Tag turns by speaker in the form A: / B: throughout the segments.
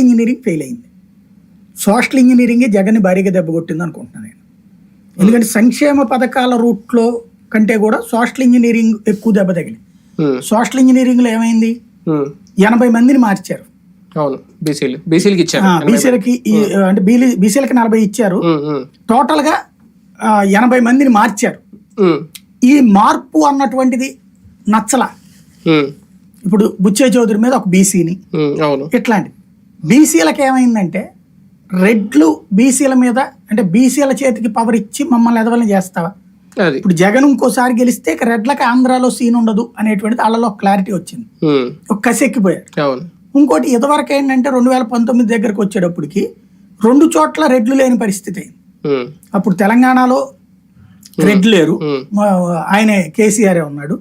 A: Social engineering fail అయింది. Social ఇంజనీరింగే జగన్ని భారీగా దెబ్బ కొట్టింది అనుకుంటున్నాను నేను. ఎందుకంటే సంక్షేమ పథకాల రూట్లో కంటే కూడా సోషల్ ఇంజనీరింగ్ ఎక్కువ దెబ్బ తగిలింది. సోషల్ ఇంజనీరింగ్లో ఏమైంది?
B: ఉమ్,
A: ఎనభై మందిని మార్చారు.
B: అవును. బీసీలు బీసీలకి ఇచ్చారు.
A: అంటే బీసీలకి నలభై ఇచ్చారు. టోటల్గా ఆ, ఎనభై మందిని మార్చారు. ఈ మార్పు అన్నటువంటిది నచ్చల. ఇప్పుడు బుచ్చే చౌదరి మీద ఒక బీసీని
B: అవును.
A: బీసీలకు ఏమైందంటే రెడ్లు బీసీల మీద అంటే బీసీల చేతికి పవర్ ఇచ్చి మమ్మల్ని ఎదవలని చేస్తావా? ఇప్పుడు జగన్ ఇంకోసారి గెలిస్తే ఇక రెడ్లకి ఆంధ్రాలో సీన్ ఉండదు అనేటువంటిది వాళ్ళలో క్లారిటీ వచ్చింది. ఒక కసెక్కిపోయారు ఇంకోటి ఇదివరకు ఏంటంటే రెండు వేల పంతొమ్మిది దగ్గరకు వచ్చేటప్పటికి రెండు చోట్ల రెడ్లు లేని పరిస్థితి అయింది. అప్పుడు తెలంగాణలో రెడ్లు లేరు. ఆయనే కేసీఆర్ ఉన్నాడు.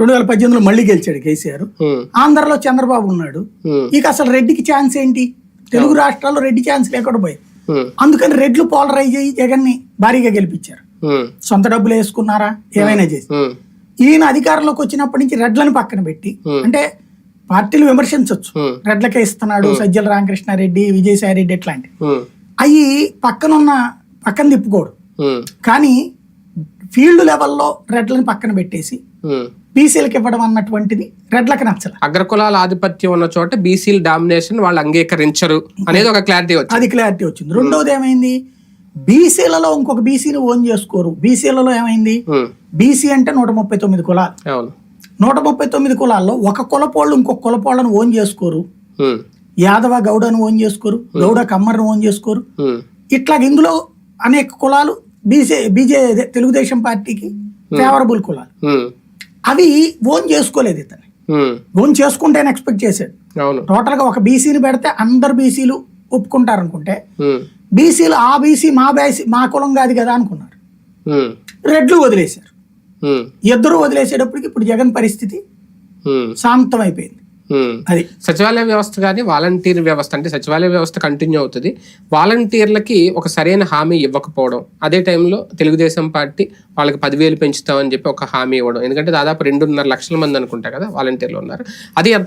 A: రెండు వేల పద్దెనిమిదిలో మళ్ళీ గెలిచాడు కేసీఆర్. ఆంధ్రలో చంద్రబాబు ఉన్నాడు. ఇక అసలు రెడ్డికి ఛాన్స్ ఏంటి? తెలుగు రాష్ట్రాల్లో రెడ్డి ఛాన్స్ లేకుండా పోయి అందుకని రెడ్లు పోలరైజ్ అయ్యి జగన్ని భారీగా గెలిపించారు. సొంత డబ్బులు వేసుకున్నారా? ఏమైనా చేసి ఈయన అధికారంలోకి వచ్చినప్పటి నుంచి రెడ్లను పక్కన పెట్టి. అంటే పార్టీలు విమర్శించవచ్చు రెడ్లకే ఇస్తున్నాడు సజ్జల రామకృష్ణారెడ్డి విజయసాయి రెడ్డి ఇట్లాంటి అవి పక్కనున్న పక్కన తిప్పుకోడు. కానీ ఫీల్డ్ లెవెల్లో రెడ్లను పక్కన పెట్టేసి
B: ఉమ్.
A: బీసీలకు ఇవ్వడం అన్నటువంటిది రెడ్లకు నచ్చల
B: అగ్రకులాల ఆధిపత్యం ఉన్న చోట బీసీల డామినేషన్ వాళ్ళు అంగీకరించరు అనేది ఒక క్లారిటీ వచ్చింది.
A: అది క్లారిటీ వచ్చింది. రెండవది ఏమైంది? బీసీలలో ఇంకొక బీసీని ఓన్ చేసుకోరు. బీసీలలో ఏమైంది?
B: ఉమ్,
A: బీసీ అంటే నూట ముప్పై తొమ్మిది కులాలు. నూట ముప్పై తొమ్మిది కులాల్లో ఒక కులపోళ్ళు ఇంకొక కులపోళ్ళను ఓన్ చేసుకోరు. యాదవ గౌడను ఓన్ చేసుకోరు. గౌడ కమ్మర్ను ఓన్ చేసుకోరు. ఇట్లా ఇందులో అనేక కులాలు బీసీ బీజే అదే తెలుగుదేశం పార్టీకి ఫేవరబుల్ కులాలు.
B: ఉమ్,
A: అవి ఓన్ చేసుకోలేదు ఇతన్ని.
B: ఉమ్,
A: ఓన్ చేసుకుంటేనే ఎక్స్పెక్ట్ చేశాడు.
B: అవును.
A: టోటల్గా ఒక బీసీని పెడితే అందరు బీసీలు ఒప్పుకుంటారు అనుకుంటే బీసీలు ఆ బీసీ మా బీసీ మా కులం కాదు కదా అనుకున్నారు. రెడ్లు వదిలేశారు. ఇద్దరు వదిలేసేటప్పటికి ఇప్పుడు జగన్ పరిస్థితి శాంతం అయిపోయింది.
B: Hmm.
A: అది
B: సచివాలయ వ్యవస్థ కానీ వాలంటీర్ వ్యవస్థ అంటే సచివాలయ వ్యవస్థ కంటిన్యూ అవుతుంది. వాలంటీర్లకి ఒక సరైన హామీ ఇవ్వకపోవడం అదే టైంలో తెలుగుదేశం పార్టీ వాళ్ళకి పదివేలు పెంచుతామని చెప్పి ఒక హామీ ఇవ్వడం. ఎందుకంటే దాదాపు రెండున్నర లక్షల మంది అనుకుంటా కదా వాలంటీర్లు ఉన్నారు. అది ఎంత